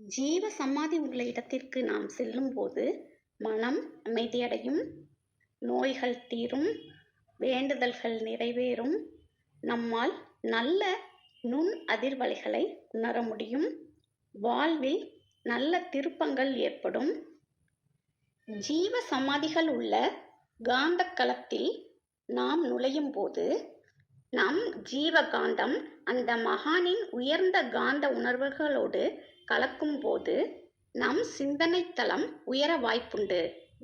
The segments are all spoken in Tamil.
ஜீவ சமாதி உள்ள இடத்திற்கு நாம் செல்லும்போது மனம் அமைதியடையும் நோய்கள் தீரும் வேண்டுதல்கள் நிறைவேறும். நம்மால் நல்ல நுண் அதிர்வலைகளை உணர முடியும். வாழ்வில் நல்ல திருப்பங்கள் ஏற்படும். ஜீவ சமாதிகள் உள்ள காந்த களத்தில் நாம் நுழையும் போது நம் ஜீவ காந்தம் அந்த மகானின் உயர்ந்த காந்த உணர்வுகளோடு கலக்கும் போது நம் சிந்தனைத்தளம் உயர வாய்ப்புண்டு.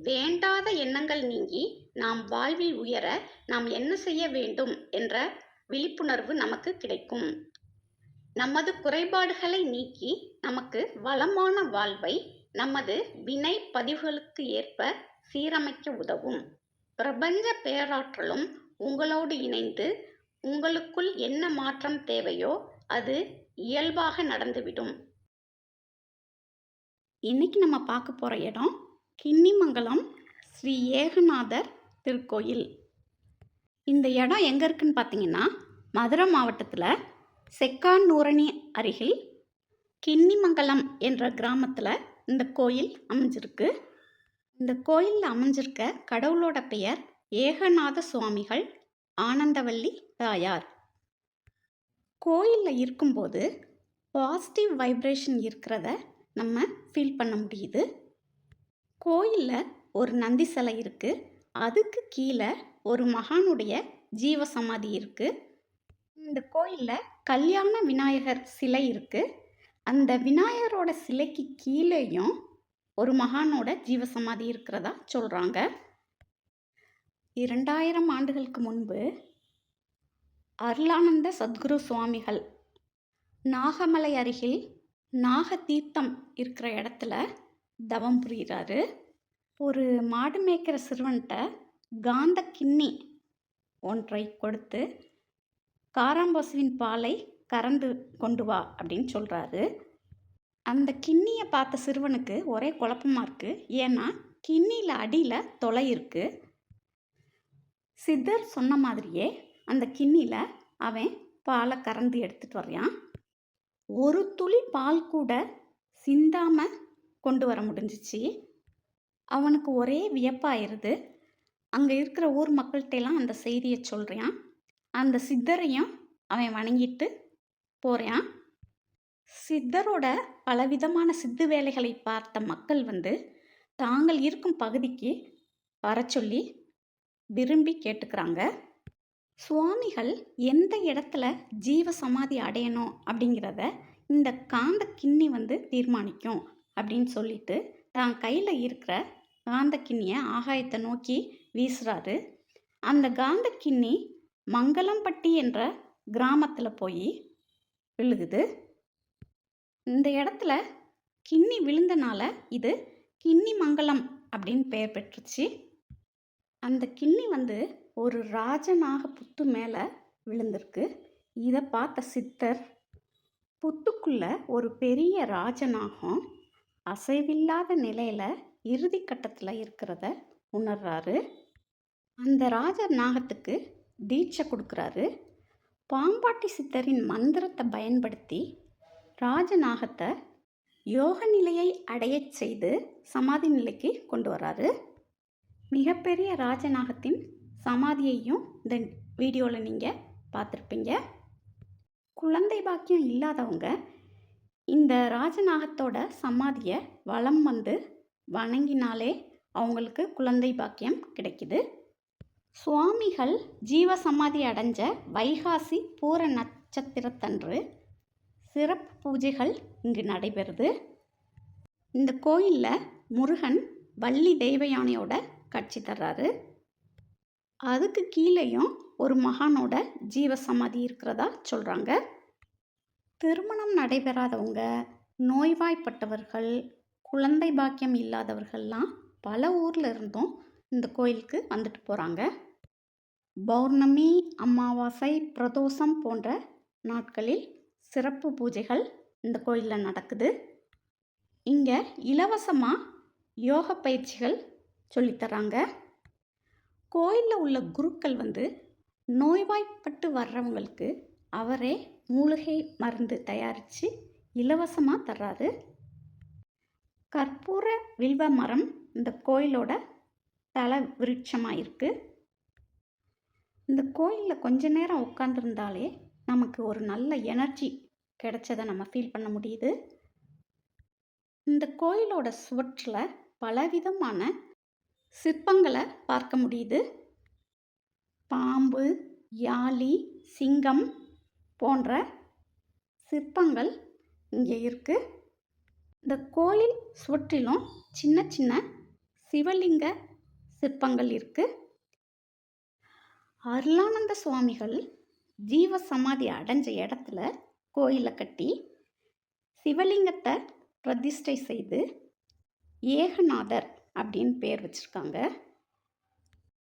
வேண்டாத எண்ணங்கள் நீங்கி நாம் வாழ்வில் உயர நாம் என்ன செய்ய வேண்டும் என்ற விழிப்புணர்வு நமக்கு கிடைக்கும். நமது குறைபாடுகளை நீக்கி நமக்கு வளமான வாழ்வை நமது வினை பதிவுகளுக்கு ஏற்ப சீரமைக்க உதவும். பிரபஞ்ச பேராற்றலும் உங்களோடு இணைந்து உங்களுக்குள் என்ன மாற்றம் தேவையோ அது இயல்பாக நடந்துவிடும். இன்றைக்கி நம்ம பார்க்க போகிற இடம் கிண்ணிமங்கலம் ஸ்ரீ ஏகநாதர் திருக்கோயில். இந்த இடம் எங்கே இருக்குன்னு பார்த்தீங்கன்னா மதுரை மாவட்டத்தில் செக்கானூரணி அருகில் கிண்ணிமங்கலம் என்ற கிராமத்தில் இந்த கோயில் அமைஞ்சிருக்கு. இந்த கோயிலில் அமைஞ்சிருக்க கடவுளோட பெயர் ஏகநாத சுவாமிகள் ஆனந்தவல்லி தாயார். கோயிலில் இருக்கும்போது பாசிட்டிவ் வைப்ரேஷன் இருக்கிறத நம்ம ஃபீல் பண்ண முடியுது. கோயிலில் ஒரு நந்தி சிலை இருக்குது அதுக்கு கீழே ஒரு மகானுடைய ஜீவ சமாதி இருக்குது இந்த கோயிலில் கல்யாண விநாயகர் சிலை இருக்குது அந்த விநாயகரோட சிலைக்கு கீழேயும் ஒரு மகானோட ஜீவசமாதி இருக்கிறதா சொல்கிறாங்க இரண்டாயிரம் ஆண்டுகளுக்கு முன்பு அருளானந்த சத்குரு சுவாமிகள் நாகமலை அருகில் நாகதீர்த்தம் இருக்கிற இடத்துல தவம் புரிகிறாரு ஒரு மாடு மேய்க்கிற சிறுவன்கிட்ட காந்த கிண்ணி ஒன்றை கொடுத்து காராம்பசுவின் பாலை கறந்து கொண்டு வா அப்படின்னு சொல்கிறாரு அந்த கிண்ணியை பார்த்த சிறுவனுக்கு ஒரே குழப்பமாக இருக்குது ஏன்னா கிண்ணியில் அடியில் தொலை இருக்குது சித்தர் சொன்ன மாதிரியே அந்த கிண்ணியில் அவன் பாலை கறந்து எடுத்துகிட்டு வர்றான். ஒரு துளி பால் கூட சிந்தாமல் கொண்டு வர முடிஞ்சிச்சு. அவனுக்கு ஒரே வியப்பாயிருது. அங்கே இருக்கிற ஊர் மக்கள்கிட்டலாம் அந்த செய்தியை சொல்கிறான் அந்த சித்தரையும் அவன் வணங்கிட்டு போகிறான் சித்தரோட பலவிதமான சித்து வேலைகளை பார்த்த மக்கள் வந்து தாங்கள் இருக்கும் பகுதிக்கு வர சொல்லி விரும்பி கேட்டுக்கிறாங்க. சுவாமிகள் எந்த இடத்துல ஜீவ சமாதி அடையணும் அப்படிங்கிறத இந்த காந்த கிண்ணி வந்து தீர்மானிக்கும் அப்படின்னு சொல்லிட்டு தான் கையில் இருக்கிற காந்த கிண்ணியை ஆகாயத்தை நோக்கி வீசுறாரு. அந்த காந்த கிண்ணி மங்களம்பட்டி என்ற கிராமத்தில் போய் விழுகுது. இந்த இடத்துல கிண்ணி விழுந்தனால இது கிண்ணி மங்கலம் அப்படின்னு பெயர் பெற்றுச்சு. அந்த கிண்ணி வந்து ஒரு ராஜநாக புத்து மேலே விழுந்திருக்கு. இதை பார்த்த சித்தர் புத்துக்குள்ளே ஒரு பெரிய ராஜநாகம் அசைவில்லாத நிலையில் இறுதி கட்டத்தில் இருக்கிறத உணர்றாரு. அந்த ராஜ நாகத்துக்கு தீட்சை கொடுக்குறாரு. பாம்பாட்டி சித்தரின் மந்திரத்தை பயன்படுத்தி ராஜநாகத்தை யோக நிலையை அடையச் செய்து சமாதி நிலைக்கு கொண்டு வராரு. மிகப்பெரிய ராஜநாகத்தின் சமாதியையும் இந்த வீடியோவில் நீங்கள் பார்த்துருப்பீங்க. குழந்தை பாக்கியம் இல்லாதவங்க இந்த ராஜநாகத்தோட சமாதியை வலம் வந்து வணங்கினாலே அவங்களுக்கு குழந்தை பாக்கியம் கிடைக்குது. சுவாமிகள் ஜீவ சமாதி அடைஞ்ச வைகாசி பூர நட்சத்திரத்தன்று சிறப்பு பூஜைகள் இங்கு நடைபெறுது. இந்த கோயிலில் முருகன் வள்ளி தெய்வயானையோட காட்சி தர்றாரு. அதுக்கு கீழேயும் ஒரு மகானோட ஜீவ சமாதி இருக்கிறதா சொல்கிறாங்க திருமணம் நடைபெறாதவங்க நோய்வாய்ப்பட்டவர்கள் குழந்தை பாக்கியம் இல்லாதவர்கள்லாம் பல ஊரில் இருந்தும் இந்த கோயிலுக்கு வந்துட்டு போகிறாங்க பௌர்ணமி அமாவாசை பிரதோஷம் போன்ற நாட்களில் சிறப்பு பூஜைகள் இந்த கோயிலில் நடக்குது. இங்கே இலவசமாக யோக பயிற்சிகள் சொல்லித்தராங்க கோயிலில் உள்ள குருக்கள் வந்து நோய்வாய்ப்பட்டு வர்றவங்களுக்கு அவரே மூலிகை மருந்து தயாரித்து இலவசமாக தர்றாரு. கற்பூர வில்வ மரம் இந்த கோயிலோட தல விருட்சமாக இருக்குது இந்த கோயிலில் கொஞ்ச நேரம் உட்காந்துருந்தாலே நமக்கு ஒரு நல்ல எனர்ஜி கிடைச்சதை நம்ம ஃபீல் பண்ண முடியுது. இந்த கோயிலோட சுவற்றில் பலவிதமான சிற்பங்களை பார்க்க முடியுது. பாம்பு யாழி சிங்கம் போன்ற சிற்பங்கள் இங்கே இருக்குது இந்த கோயில் சுற்றிலும் சின்ன சின்ன சிவலிங்க சிற்பங்கள் இருக்குது அருளானந்த சுவாமிகள் ஜீவ சமாதி அடைஞ்ச இடத்துல கோயிலை கட்டி சிவலிங்கத்தை பிரதிஷ்டை செய்து ஏகநாதர் அப்படின்னு பேர் வச்சுருக்காங்க.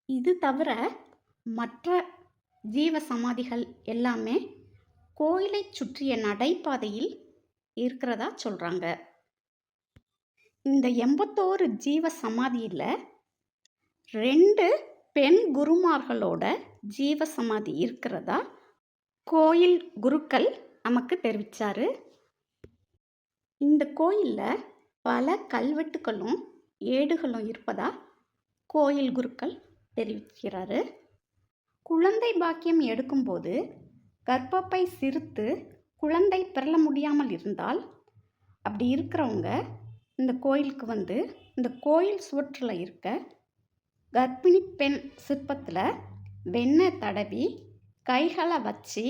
இது தவிர மற்ற ஜீவ சமாதிகள் எல்லாமே கோயிலை சுற்றிய நடைபாதையில் இருக்கிறதா சொல்கிறாங்க இந்த எண்பத்தோரு ஜீவ சமாதியில் ரெண்டு பெண் குருமார்களோட ஜீவ சமாதி இருக்கிறதா கோயில் குருக்கள் நமக்கு தெரிவித்தார் இந்த கோயிலில் பல கல்வெட்டுகளும் ஏடுகளும் இருப்பதா? கோயில் குருக்கள் தெரிவிக்கிறாரு. குழந்தை பாக்கியம் எடுக்கும்போது கர்ப்பப்பை சிரித்து குழந்தை பெறல முடியாமல் இருந்தால் அப்படி இருக்கிறவங்க இந்த கோயிலுக்கு வந்து இந்த கோயில் சுவற்றில் இருக்க கர்ப்பிணி பெண் சிற்பத்தில் வெண்ணெய் தடவி கைகளை வச்சு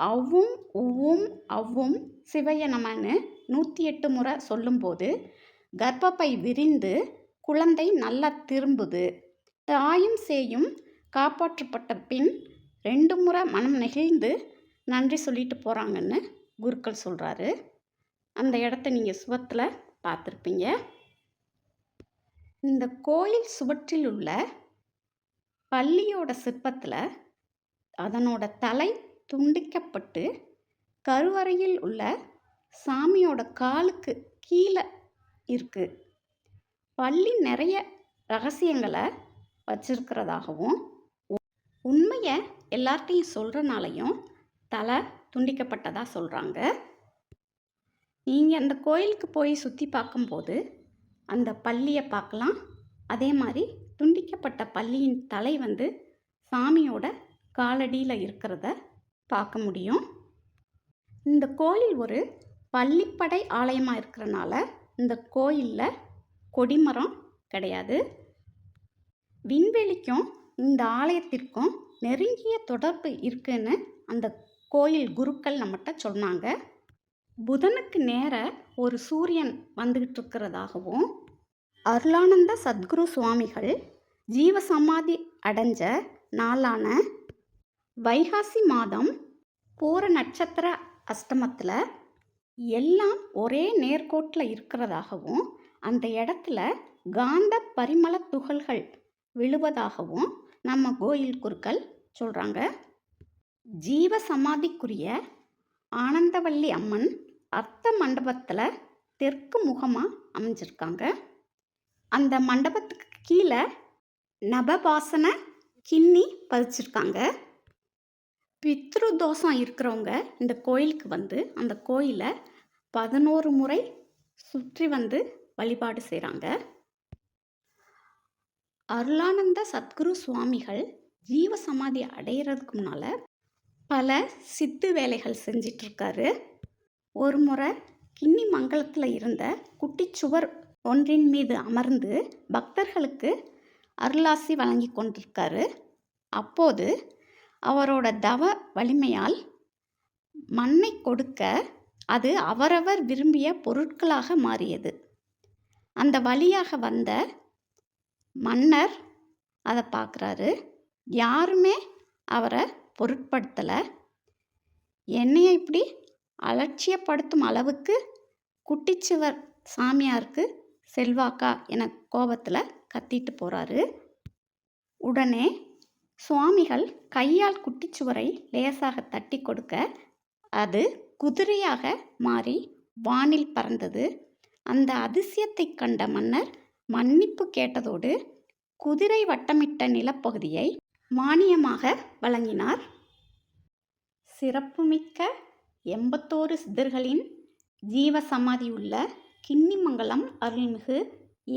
அவ்வும் உவ்வும் அவ்வும் சிவைய நமன்னு நூற்றி எட்டு முறை சொல்லும்போது கர்ப்பப்பை விரிந்து குழந்தை நல்லா திரும்புது. தாயும் சேயும் காப்பாற்றப்பட்ட பின் ரெண்டு முறை மனம் நெகிழ்ந்து நன்றி சொல்லிட்டு போகிறாங்கன்னு குருக்கள் சொல்கிறாரு அந்த இடத்த நீங்கள் சுவத்தில் பார்த்துருப்பீங்க. இந்த கோயில் சுவற்றில் உள்ள பள்ளியோட சிற்பத்தில் அதனோட தலை துண்டிக்கப்பட்டு கருவறையில் உள்ள சாமியோட காலுக்கு கீழே இருக்குது பள்ளி நிறைய ரகசியங்களை வச்சிருக்கிறதாகவும் உண்மையை எல்லார்ட்டையும் சொல்கிறனாலையும் தலை துண்டிக்கப்பட்டதாக சொல்கிறாங்க நீங்கள் அந்த கோயிலுக்கு போய் சுற்றி பார்க்கும்போது அந்த பள்ளியை பார்க்கலாம். அதே மாதிரி துண்டிக்கப்பட்ட பள்ளியின் தலை வந்து சாமியோட காலடியில் இருக்கிறத பார்க்க முடியும். இந்த கோயில் ஒரு பள்ளிப்படை ஆலயமாக இருக்கிறனால இந்த கோயிலில் கொடிமரம் கிடையாது. விண்வெளிக்கும் இந்த ஆலயத்திற்கும் நெருங்கிய தொடர்பு இருக்குன்னு அந்த கோயில் குருக்கள் நம்மகிட்ட சொன்னாங்க. புதனுக்கு நேர ஒரு சூரியன் வந்துக்கிட்டு இருக்கிறதாகவும் அருளானந்த சத்குரு சுவாமிகள் ஜீவசமாதி அடைஞ்ச நாளான வைகாசி மாதம் பூர நட்சத்திர அஷ்டமத்தில் எல்லாம் ஒரே நேர்கோட்டில் இருக்கிறதாகவும் அந்த இடத்துல காந்த பரிமள துகள்கள் விழுவதாகவும் நம்ம கோயில் குருக்கள் சொல்கிறாங்க ஜீவ சமாதிக்குரிய ஆனந்தவல்லி அம்மன் அர்த்த மண்டபத்தில் தெற்கு முகமாக அமைஞ்சிருக்காங்க. அந்த மண்டபத்துக்கு கீழே நபபாசன கிண்ணி பதிச்சிருக்காங்க. பித்ரு தோஷம் இருக்கிறவங்க இந்த கோயிலுக்கு வந்து அந்த கோயிலை பதினோரு முறை சுற்றி வந்து வழிபாடு செய்கிறாங்க அருளானந்த சத்குரு சுவாமிகள் ஜீவ சமாதி அடையிறதுக்கு முன்னால் பல சித்து வேலைகள் செஞ்சிட்ருக்காரு ஒரு முறை கிண்ணி மங்கலத்தில் இருந்த குட்டி சுவர் ஒன்றின் மீது அமர்ந்து பக்தர்களுக்கு அருளாசி வழங்கி கொண்டிருக்காரு. அப்போது அவரோட தவ வலிமையால் மண்ணை கொடுக்க அது அவரவர் விரும்பிய பொருட்களாக மாறியது. அந்த வழியாக வந்த மன்னர் அதை பார்க்குறாரு யாருமே அவரை பொருட்படுத்தலை. என்னையை இப்படி அலட்சியப்படுத்தும் அளவுக்கு குட்டிச்சுவர் சாமியாருக்கு செல்வாக்கா என கோபத்தில் கத்திட்டு போகிறாரு உடனே சுவாமிகள் கையால் குட்டிச்சுவரை லேசாக தட்டி கொடுக்க அது குதிரையாக மாறி வானில் பறந்தது. அந்த அதிசயத்தை கண்ட மன்னர் மன்னிப்பு கேட்டதோடு குதிரை வட்டமிட்ட நிலப்பகுதியை மானியமாக வழங்கினார். சிறப்புமிக்க எண்பத்தோரு சித்தர்களின் ஜீவ சமாதி உள்ள கிண்ணிமங்கலம் அருள்மிகு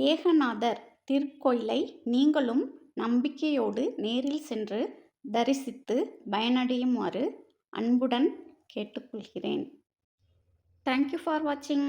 ஏகநாதர் திருக்கோயிலை நீங்களும் நம்பிக்கையோடு நேரில் சென்று தரிசித்து பயனடையுமாறு அன்புடன் கேட்டுக்கொள்கிறேன். தேங்க்யூ ஃபார் வாட்சிங்